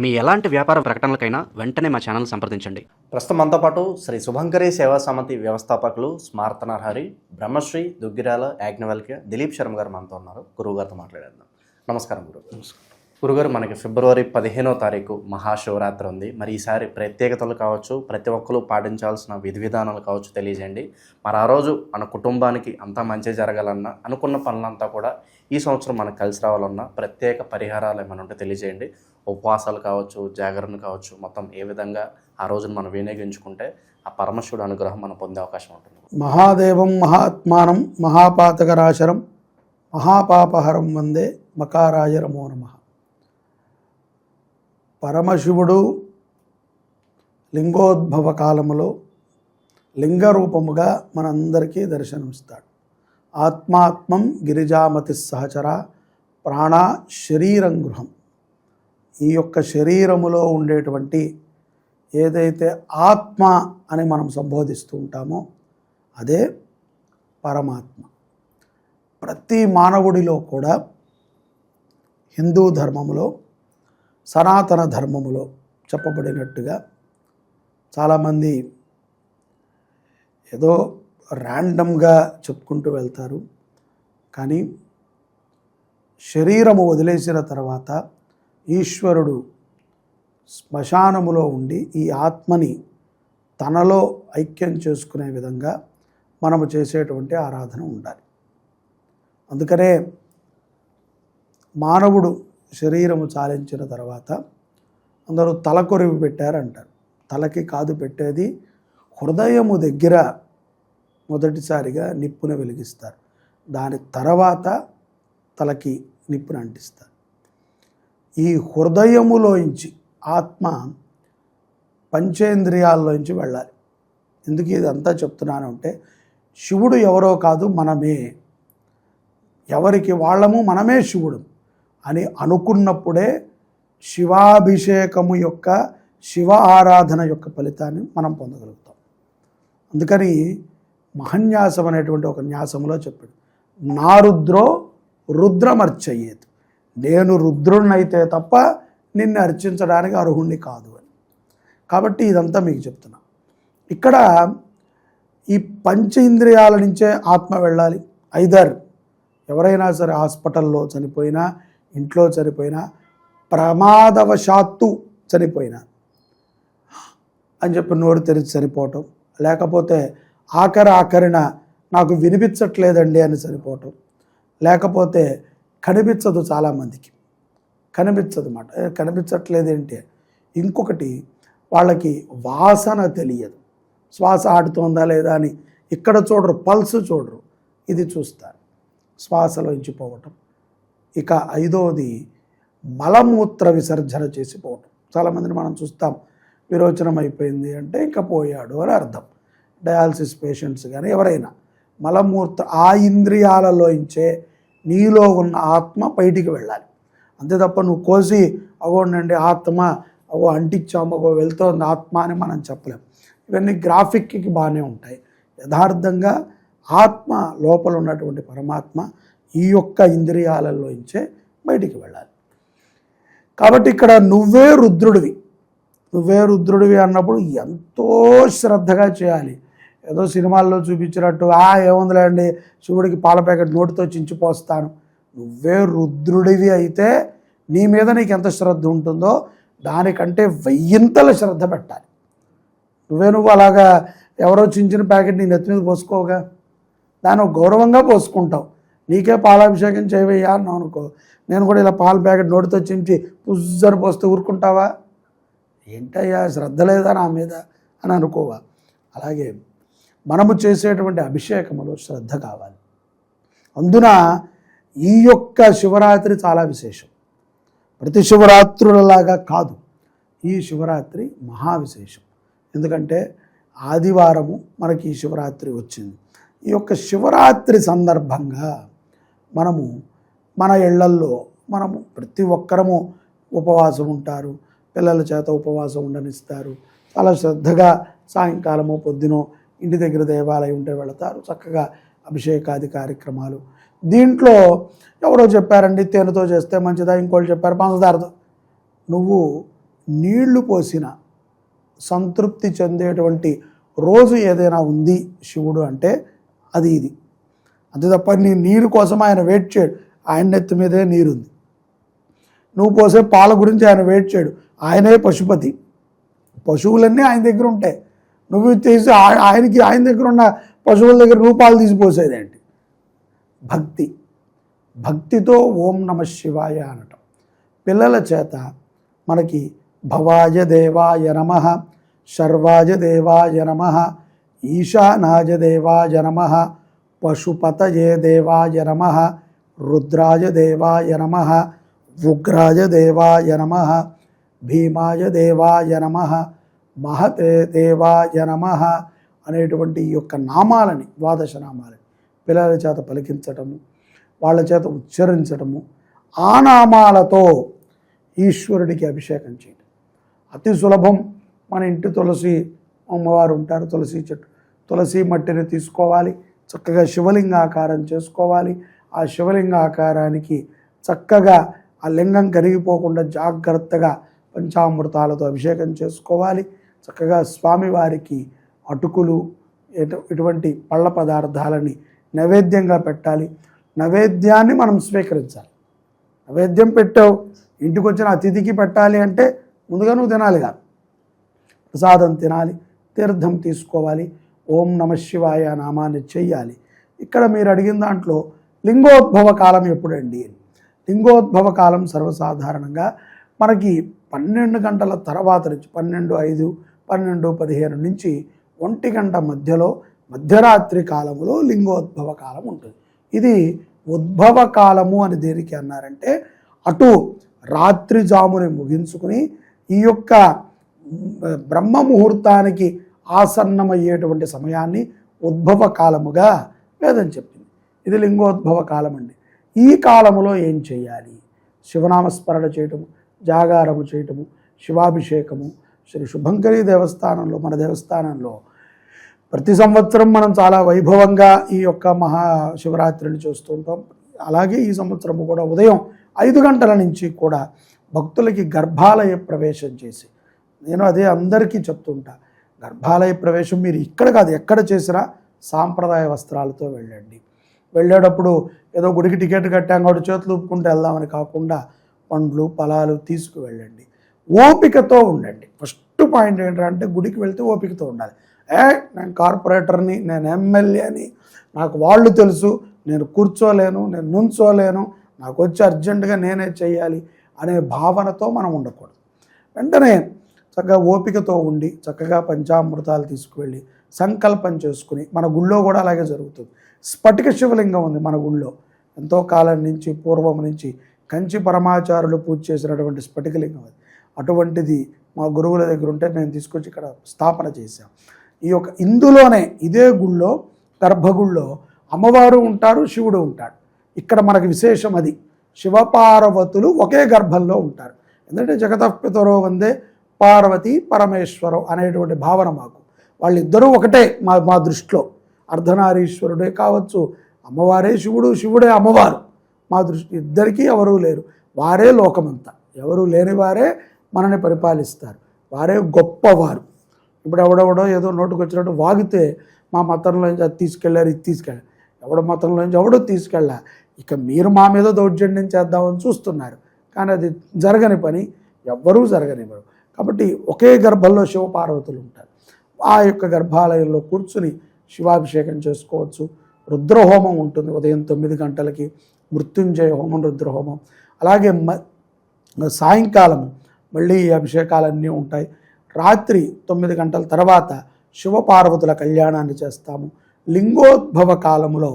మీ ఎలాంటి వ్యాపార ప్రకటనలకైనా వెంటనే మా ఛానల్ సంప్రదించండి. ప్రస్తుతం మనతో పాటు శ్రీ శుభంకరి సేవా సమితి వ్యవస్థాపకులు స్మార్త నరహరి బ్రహ్మశ్రీ దుగ్గిరాల యాజ్ఞవల్క్య దిలీప్ శర్మ గారు మనతో ఉన్నారు. గురువు గారితో మాట్లాడేద్దాం. నమస్కారం గురువు. గురుగారు మనకి ఫిబ్రవరి పదిహేనో తారీఖు మహాశివరాత్రి ఉంది. మరి ఈసారి ప్రత్యేకతలు కావచ్చు ప్రతి ఒక్కరు పాటించాల్సిన విధి విధానాలు కావచ్చు తెలియజేయండి. మరి ఆ రోజు మన కుటుంబానికి అంతా మంచి జరగాలన్నా అనుకున్న పనులంతా కూడా ఈ సంవత్సరం మనకు కలిసి రావాలన్నా ప్రత్యేక పరిహారాలు ఏమైనా ఉంటే తెలియజేయండి. ఉపవాసాలు కావచ్చు జాగరణ కావచ్చు మొత్తం ఏ విధంగా ఆ రోజున మనం వినియోగించుకుంటే ఆ పరమశివుడు అనుగ్రహం మనం పొందే అవకాశం ఉంటుంది. మహాదేవం మహాత్మానం మహాపాతకరాశరం మహాపాపహరం వందే మకారాయ నమో పరమశివుడు లింగోద్భవ కాలములో లింగ రూపముగా మనందరికీ దర్శనమిస్తాడు. ఆత్మాత్మం గిరిజామతి సహచర ప్రాణ శరీరం గృహం. ఈ యొక్క శరీరములో ఉండేటువంటి ఏదైతే ఆత్మ అని మనం సంబోధిస్తూ ఉంటామో అదే పరమాత్మ. ప్రతి మానవుడిలో కూడా హిందూ ధర్మములో సనాతన ధర్మములో చెప్పబడినట్టుగా చాలామంది ఏదో ర్యాండమ్గా చెప్పుకుంటూ వెళ్తారు. కానీ శరీరము వదిలేసిన తర్వాత ఈశ్వరుడు శ్మశానములో ఉండి ఈ ఆత్మని తనలో ఐక్యం చేసుకునే విధంగా మనము చేసేటువంటి ఆరాధన ఉండాలి. అందుకనే మానవుడు శరీరము చాలించిన తర్వాత అందరూ తలకొరివి పెట్టారంటారు. తలకి కాదు పెట్టేది హృదయము దగ్గర మొదటిసారిగా నిప్పును వెలిగిస్తారు. దాని తర్వాత తలకి నిప్పును అంటిస్తారు. ఈ హృదయములోంచి ఆత్మ పంచేంద్రియాల్లోంచి వెళ్ళాలి. ఎందుకు ఇదంతా చెప్తున్నాను అంటే శివుడు ఎవరో కాదు మనమే. ఎవరికి వాళ్ళము మనమే శివుడు. అని అనుకున్నప్పుడే శివాభిషేకము యొక్క శివ ఆరాధన యొక్క ఫలితాన్ని మనం పొందగలుగుతాం. అందుకని మహన్యాసం అనేటువంటి ఒక న్యాసములో చెప్పాడు. నా రుద్రో రుద్రమర్చయ్యేది నేను రుద్రుణ్ణైతే తప్ప నిన్ను అర్చించడానికి అర్హుణ్ణి కాదు అని. కాబట్టి ఇదంతా మీకు చెప్తున్నా. ఇక్కడ ఈ పంచ ఇంద్రియాల నుంచే ఆత్మ వెళ్ళాలి. ఐదర్ ఎవరైనా సరే హాస్పిటల్లో చనిపోయినా ఇంట్లో చనిపోయినా ప్రమాదవశాత్తు చనిపోయినా అని చెప్పి నోరు తెరిచి చనిపోవటం లేకపోతే ఆఖరి ఆఖరిన నాకు వినిపించట్లేదండి అని చనిపోవటం లేకపోతే కనిపించదు చాలామందికి. కనిపించదు అన్నమాట కనిపించట్లేదు ఏంటి? ఇంకొకటి వాళ్ళకి వాసన తెలియదు. శ్వాస ఆడుతోందా లేదా అని ఇక్కడ చూడరు పల్స్ చూడరు. ఇది చూస్తారు. శ్వాసలో పోవటం ఇక ఐదవది మలమూత్ర విసర్జన చేసి పోవటం చాలామందిని మనం చూస్తాం విరోచనం అయిపోయింది అంటే ఇంకా పోయాడు అని అర్థం. డయాలసిస్ పేషెంట్స్ కానీ ఎవరైనా మలమూత్ర ఆ ఇంద్రియాలలోంచే నీలో ఉన్న ఆత్మ బయటికి వెళ్ళాలి. అంతే తప్ప నువ్వు కోసి అగోండి ఆత్మ అగో అంటించాము అగో వెళ్తోంది ఆత్మ అని మనం చెప్పలేం. ఇవన్నీ గ్రాఫిక్కి బాగానే ఉంటాయి. యథార్థంగా ఆత్మ లోపల ఉన్నటువంటి పరమాత్మ ఈ యొక్క ఇంద్రియాలలోంచే బయటికి వెళ్ళాలి. కాబట్టి ఇక్కడ నువ్వే రుద్రుడివి. నువ్వే రుద్రుడివి అన్నప్పుడు ఎంతో శ్రద్ధగా చేయాలి. ఏదో సినిమాల్లో చూపించినట్టు ఆ ఏముందిలేండి శివుడికి పాల ప్యాకెట్ నోటితో చించిపోస్తాను. నువ్వే రుద్రుడివి అయితే నీ మీద నీకు ఎంత శ్రద్ధ ఉంటుందో దానికంటే వెయ్యింతల శ్రద్ధ పెట్టాలి. నువ్వే నువ్వు అలాగా ఎవరో చించిన ప్యాకెట్ నీ నెత్తి మీద పోసుకోగా దాన్ని గౌరవంగా పోసుకుంటావు. నీకే పాలాభిషేకం చేయవయ్యా అన్నావు అనుకో. నేను కూడా ఇలా పాల ప్యాకెట్ నోటితో చించి పుజ్జని పోస్తే ఊరుకుంటావా? ఏంటయ్యా శ్రద్ధ లేదా నా మీద అని అనుకోవా. అలాగే మనము చేసేటువంటి అభిషేకములో శ్రద్ధ కావాలి. అందున ఈ యొక్క శివరాత్రి చాలా విశేషం. ప్రతి శివరాత్రులలాగా కాదు ఈ శివరాత్రి మహా విశేషం. ఎందుకంటే ఆదివారము మనకి ఈ శివరాత్రి వచ్చింది. ఈ యొక్క శివరాత్రి సందర్భంగా మనము మన ఇళ్ళల్లో మనము ప్రతి ఒక్కరము ఉపవాసం ఉంటారు. పిల్లల చేత ఉపవాసం ఉండనిస్తారు. చాలా శ్రద్ధగా సాయంకాలమో పొద్దునో ఇంటి దగ్గర దేవాలయం ఉంటే వెళతారు. చక్కగా అభిషేకాది కార్యక్రమాలు. దీంట్లో ఎవరో చెప్పారండి తేనెతో చేస్తే మంచిదా? ఇంకోళ్ళు చెప్పారు పంచదారతో నువ్వు నీళ్ళు పోసిన సంతృప్తి చెందేటువంటి రోజు ఏదైనా ఉంది శివుడు అంటే అది ఇది. అంతే తప్ప నీ నీరు కోసం ఆయన వెయిట్ చేయడు. ఆయన నెత్తి మీదే నీరుంది. నువ్వు పోసే పాల గురించి ఆయన వెయిట్ చేయడు. ఆయనే పశుపతి. పశువులన్నీ ఆయన దగ్గర ఉంటాయి. నువ్వు తీసి ఆయనకి ఆయన దగ్గర ఉన్న పశువుల దగ్గర రూపాలు తీసి పోసేదేంటి భక్తి. భక్తితో ఓం నమ శివాయ అనటం. పిల్లల చేత మనకి భవాయ దేవాయ నమ శర్వాయ దేవాయ నమ ఈశానాయ దేవాయ నమ పశుపతయే దేవాయ నమ రుద్రాయ దేవాయ నమ ఉగ్రాయ దేవాయ నమ భీమాయ దేవాయ నమ మహతే దేవాయ నమ అనేటువంటి ఈ యొక్క నామాలని ద్వాదశ నామాలని పిల్లల చేత పలికించటము వాళ్ళ చేత ఉచ్చరించటము ఆ నామాలతో ఈశ్వరుడికి అభిషేకం చేయడం అతి సులభం మన ఇంటి తులసి అమ్మవారు ఉంటారు తులసి చెట్టు తులసి మట్టిని తీసుకోవాలి. చక్కగా శివలింగాకారం చేసుకోవాలి. ఆ శివలింగాకారానికి చక్కగా ఆ లింగం కరిగిపోకుండా జాగ్రత్తగా పంచామృతాలతో అభిషేకం చేసుకోవాలి. చక్కగా స్వామివారికి అటుకులు ఎటు- ఇటువంటి పళ్ళ పదార్థాలని నైవేద్యంగా పెట్టాలి. నైవేద్యాన్ని మనం స్వీకరించాలి. నైవేద్యం పెట్టావు ఇంటికి వచ్చిన అతిథికి పెట్టాలి అంటే ముందుగా నువ్వు తినాలిగా ప్రసాదం తినాలి తీర్థం తీసుకోవాలి. ఓం నమ శివాయ నామాన్ని చెయ్యాలి. ఇక్కడ మీరు అడిగిన దాంట్లో లింగోద్భవ కాలం ఎప్పుడండి? లింగోద్భవ కాలం సర్వసాధారణంగా మనకి పన్నెండు గంటల తర్వాత నుంచి పన్నెండు ఐదు పన్నెండు పదిహేను నుంచి ఒంటి గంట మధ్యలో మధ్యరాత్రి కాలంలో లింగోద్భవ కాలం ఉంటుంది. ఇది ఉద్భవ కాలము అని దేనికి అన్నారంటే అటు రాత్రి జాముని ముగించుకుని ఈ యొక్క బ్రహ్మ ముహూర్తానికి ఆసన్నమయ్యేటువంటి సమయాన్ని ఉద్భవ కాలముగా వేదం చెప్పింది. ఇది లింగోద్భవ కాలం అండి ఈ కాలములో ఏం చేయాలి? శివనామస్మరణ చేయటము జాగారము చేయటము శివాభిషేకము శ్రీ శుభంకరి దేవస్థానంలో మన దేవస్థానంలో ప్రతి సంవత్సరం మనం చాలా వైభవంగా ఈ యొక్క మహా శివరాత్రిని చూస్తూ ఉంటాం. అలాగే ఈ సంవత్సరము కూడా ఉదయం ఐదు గంటల నుంచి కూడా భక్తులకి గర్భాలయ ప్రవేశం చేసి నేను అదే అందరికీ చెప్తుంటా గర్భాలయ ప్రవేశం మీరు ఇక్కడ కాదు ఎక్కడ చేసినా సాంప్రదాయ వస్త్రాలతో వెళ్ళండి. వెళ్ళేటప్పుడు ఏదో గుడికి టికెట్ కట్టాం కాబట్టి చేతులు ఊపుకుంటూ వెళ్దామని కాకుండా పండ్లు ఫలాలు తీసుకువెళ్ళండి. ఓపికతో ఉండండి. ఫస్ట్ పాయింట్ ఏంటంటే గుడికి వెళ్తే ఓపికతో ఉండాలి. ఏ నేను కార్పొరేటర్ని నేను ఎమ్మెల్యేని నాకు వాళ్ళు తెలుసు నేను కూర్చోలేను నేను నుంచోలేను నాకు వచ్చి అర్జెంటుగా నేనే చేయాలి అనే భావనతో మనం ఉండకూడదు. వెంటనే చక్కగా ఓపికతో ఉండి చక్కగా పంచామృతాలు తీసుకువెళ్ళి సంకల్పం చేసుకుని మన గుళ్ళో కూడా అలాగే జరుగుతుంది. స్ఫటిక శివలింగం ఉంది మన గుళ్ళో. ఎంతో కాలం నుంచి పూర్వం నుంచి కంచి పరమాచారులు పూజ చేసినటువంటి స్ఫటికలింగం అది. అటువంటిది మా గురువుల దగ్గర ఉంటే నేను తీసుకొచ్చి ఇక్కడ స్థాపన చేశాం. ఈ యొక్క ఇందులోనే ఇదే గుళ్ళో గర్భగుళ్ళో అమ్మవారు ఉంటారు శివుడు ఉంటాడు. ఇక్కడ మనకు విశేషం అది. శివపార్వతులు ఒకే గర్భంలో ఉంటారు. ఎందుకంటే జగతపితరో వందే పార్వతి పరమేశ్వరం అనేటువంటి భావన మాకు. వాళ్ళిద్దరూ ఒకటే మా మా దృష్టిలో. అర్ధనారీశ్వరుడే కావచ్చు అమ్మవారే శివుడు శివుడే అమ్మవారు. మా దృష్టి ఇద్దరికీ ఎవరూ లేరు. వారే లోకమంతా. ఎవరు లేని వారే మనని పరిపాలిస్తారు. వారే గొప్పవారు. ఇప్పుడు ఎవడెవడో ఏదో నోటుకు వచ్చినట్టు వాగితే మా మతంలోంచి అది తీసుకెళ్ళారు ఇది తీసుకెళ్ళారు. ఎవడ మతంలోంచి ఎవడో తీసుకెళ్ళా? ఇక మీరు మా మీద దౌర్జన్యం చేద్దామని చూస్తున్నారు. కానీ అది జరగని పని ఎవ్వరూ జరగనివ్వరు. కాబట్టి ఒకే గర్భంలో శివపార్వతులు ఉంటారు. ఆ యొక్క గర్భాలయంలో కూర్చుని శివాభిషేకం చేసుకోవచ్చు. రుద్రహోమం ఉంటుంది ఉదయం తొమ్మిది గంటలకి. మృత్యుంజయ హోమం రుద్రహోమం. అలాగే మ సాయంకాలం మళ్ళీ ఈ అభిషేకాలన్నీ ఉంటాయి. రాత్రి తొమ్మిది గంటల తర్వాత శివపార్వతుల కళ్యాణాన్ని చేస్తాము. లింగోద్భవ కాలములో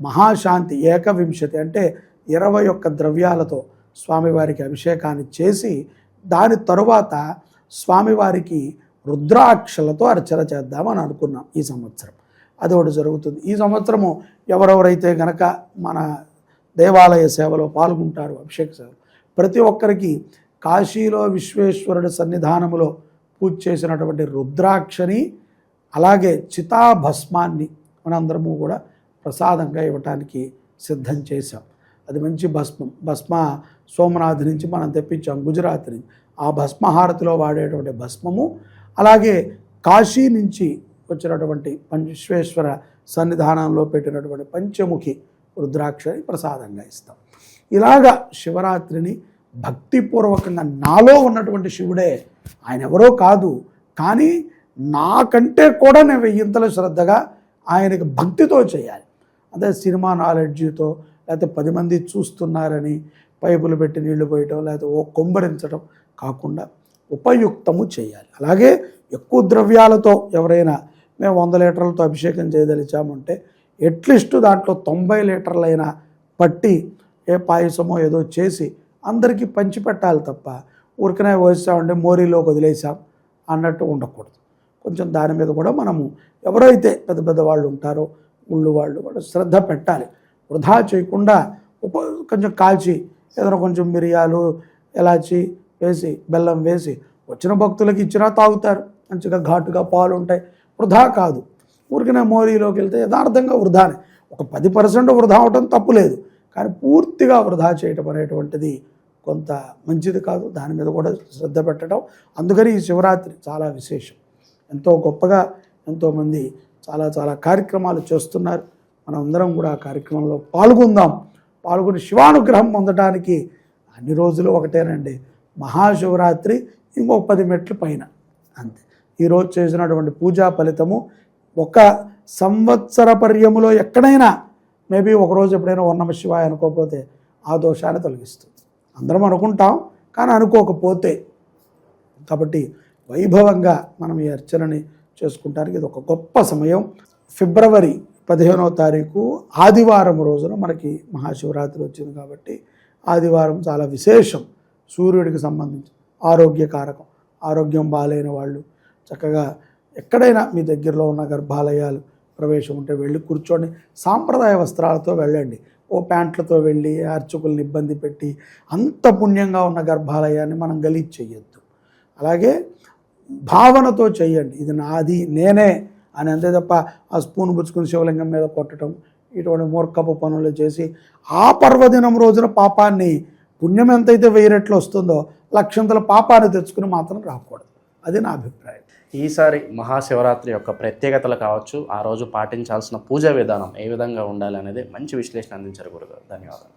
మహాశాంతి ఏకవింశతి అంటే ఇరవై ఒక్క ద్రవ్యాలతో స్వామివారికి అభిషేకాన్ని చేసి దాని తరువాత స్వామివారికి రుద్రాక్షలతో అర్చన చేద్దామని అనుకున్నాం ఈ సంవత్సరం. అది ఒకటి జరుగుతుంది. ఈ సంవత్సరము ఎవరెవరైతే గనక మన దేవాలయ సేవలో పాల్గొంటారు అభిషేక సేవలు ప్రతి ఒక్కరికి కాశీలో విశ్వేశ్వరుడి సన్నిధానములో పూజ చేసినటువంటి రుద్రాక్షని అలాగే చితాభస్మాన్ని మనందరము కూడా ప్రసాదంగా ఇవ్వటానికి సిద్ధం చేశాం. అది మంచి భస్మం. భస్మ సోమనాథ్ నుంచి మనం తెప్పించాం గుజరాత్ నుంచి. ఆ భస్మహారతిలో వాడేటువంటి భస్మము అలాగే కాశీ నుంచి వచ్చినటువంటి పంచేశ్వర సన్నిధానంలో పెట్టినటువంటి పంచముఖి రుద్రాక్షని ప్రసాదంగా ఇస్తాం. ఇలాగా శివరాత్రిని భక్తిపూర్వకంగా నాలో ఉన్నటువంటి శివుడే ఆయన ఎవరో కాదు కానీ నాకంటే కూడా నేను వెయ్యింతల శ్రద్ధగా ఆయనకి భక్తితో చేయాలి. అదే సినిమా నాలెడ్జితో లేకపోతే పది మంది చూస్తున్నారని పైపులు పెట్టి నీళ్ళు పోయటం లేకపోతే ఓ కొంబరించడం కాకుండా ఉపయుక్తము చేయాలి. అలాగే ఎక్కువ ద్రవ్యాలతో ఎవరైనా మేము వంద లీటర్లతో అభిషేకం చేయదలిచామంటే ఎట్లీస్ట్ దాంట్లో తొంభై లీటర్లైనా పట్టి ఏ పాయసమో ఏదో చేసి అందరికీ పంచిపెట్టాలి తప్ప ఊరికనే వేసామంటే మోరీలోకి వదిలేసాం అన్నట్టు ఉండకూడదు. కొంచెం దాని మీద కూడా మనము ఎవరైతే పెద్ద పెద్ద వాళ్ళు ఉంటారో ఊళ్ళు వాళ్ళు కూడా శ్రద్ధ పెట్టాలి. వృధా చేయకుండా ఉప కొంచెం కాల్చి ఏదైనా కొంచెం మిరియాలు ఎలాచి వేసి బెల్లం వేసి వచ్చిన భక్తులకి ఇచ్చినా తాగుతారు. మంచిగా ఘాటుగా పాలు ఉంటాయి వృధా కాదు. ఊరికనే మోరీలోకి వెళ్తే యథార్థంగా వృధానే. ఒక పది పర్సెంట్ వృధా అవటం తప్పులేదు కానీ పూర్తిగా వృధా చేయటం అనేటువంటిది కొంత మంచిది కాదు. దాని మీద కూడా శ్రద్ధ పెట్టడం. అందుకని ఈ శివరాత్రి చాలా విశేషం. ఎంతో గొప్పగా ఎంతోమంది చాలా చాలా కార్యక్రమాలు చేస్తున్నారు. మనం అందరం కూడా ఆ కార్యక్రమంలో పాల్గొందాం. పాల్గొని శివానుగ్రహం పొందడానికి అన్ని రోజులు ఒకటేనండి. మహాశివరాత్రి ఇంకో పది మెట్లు పైన. అంతే. ఈరోజు చేసినటువంటి పూజా ఫలితము ఒక సంవత్సర పర్యములో ఎక్కడైనా మేబీ ఒకరోజు ఎప్పుడైనా ఉన్నమ శివాయ అనుకోకపోతే ఆ దోషాన్ని తొలగిస్తుంది. అందరం అనుకుంటాం కానీ అనుకోకపోతే. కాబట్టి వైభవంగా మనం ఈ అర్చనని చేసుకుంటానికి ఇది ఒక గొప్ప సమయం. ఫిబ్రవరి పదిహేనవ తారీఖు ఆదివారం రోజున మనకి మహాశివరాత్రి వచ్చింది కాబట్టి ఆదివారం చాలా విశేషం సూర్యుడికి సంబంధించి ఆరోగ్యకారకం. ఆరోగ్యం బాగాలేని వాళ్ళు చక్కగా ఎక్కడైనా మీ దగ్గరలో ఉన్న గర్భాలయాలు ప్రవేశం ఉంటే వెళ్ళి కూర్చోండి. సాంప్రదాయ వస్త్రాలతో వెళ్ళండి. ఓ ప్యాంట్లతో వెళ్ళి అర్చకుల్ని ఇబ్బంది పెట్టి అంత పుణ్యంగా ఉన్న గర్భాలయాన్ని మనం గలీజ్ చేయొద్దు. అలాగే భావనతో చెయ్యండి ఇది నాది నేనే అని అంతే తప్ప ఆ స్పూన్ పుచ్చుకుని శివలింగం మీద కొట్టడం ఇటువంటి మూర్ఖపు పనులు చేసి ఆ పర్వదినం రోజున పాపాన్ని పుణ్యం ఎంతైతే వెయ్యి రెట్లు వస్తుందో లక్షంతల పాపాన్ని తెచ్చుకుని మాత్రం రాకూడదు. అది నా అభిప్రాయం. ఈసారి మహాశివరాత్రి యొక్క ప్రత్యేకతలు కావచ్చు ఆ రోజు పాటించాల్సిన పూజా విధానం ఏ విధంగా ఉండాలి అనేది మంచి విశ్లేషణ అందించారు గురుగారు. ధన్యవాదాలు.